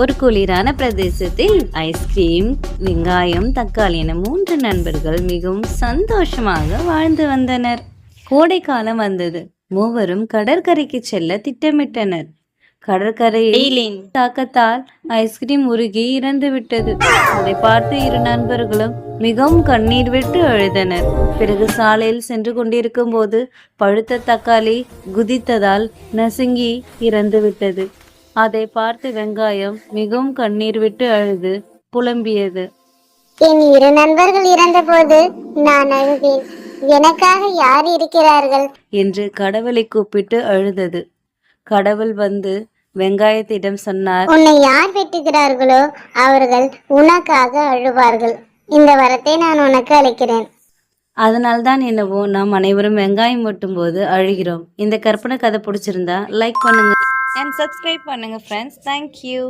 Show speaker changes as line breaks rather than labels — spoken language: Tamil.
ஒரு குளிரான பிரதேசத்தில் ஐஸ்கிரீம் வெங்காயம் தக்காளி என மூன்று நண்பர்கள் மிகவும் சந்தோஷமாக வாழ்ந்து வந்தனர். கோடைக்காலம் வந்தது. மூவரும் கடற்கரைக்கு செல்ல திட்டமிட்டனர். கடற்கரையில் தாக்கத்தால் ஐஸ்கிரீம் உருகி இறந்து விட்டது. அதை பார்த்து இரு நண்பர்களும் மிகவும் கண்ணீர் விட்டு அழுதனர். பிறகு சாலையில் சென்று கொண்டிருக்கும் போது பழுத்த தக்காளி குதித்ததால் நசுங்கி இறந்து விட்டது. அதை பார்த்து வெங்காயம் மிகவும் கண்ணீர் விட்டு அழுது புலம்பியது.
என் இரு நண்பர்கள் இறந்தபோது நான் அழுதேன். எனக்காக யார் இருக்கிறார்கள்?
என்று கடவுளை கூப்பிட்டு அழுதது. கடவுள் வந்து வெங்காயத்திடம் சொன்னார்
உன்னை யார் வெட்டுகிறார்களோ அவர்கள் உனக்காக அழுவார்கள். இந்த வரத்தை நான் உனக்கு அளிக்கிறேன்.
அதனால்தான் என்னவோ நாம் அனைவரும் வெங்காயம் வெட்டும் போது அழுகிறோம். இந்த கற்பனை கதை பிடிச்சிருந்தா லைக் பண்ணுங்க. அண்ட் சப்ஸ்கிரைப் பண்ணுங்கள் ஃப்ரெண்ட்ஸ் தேங்க்யூ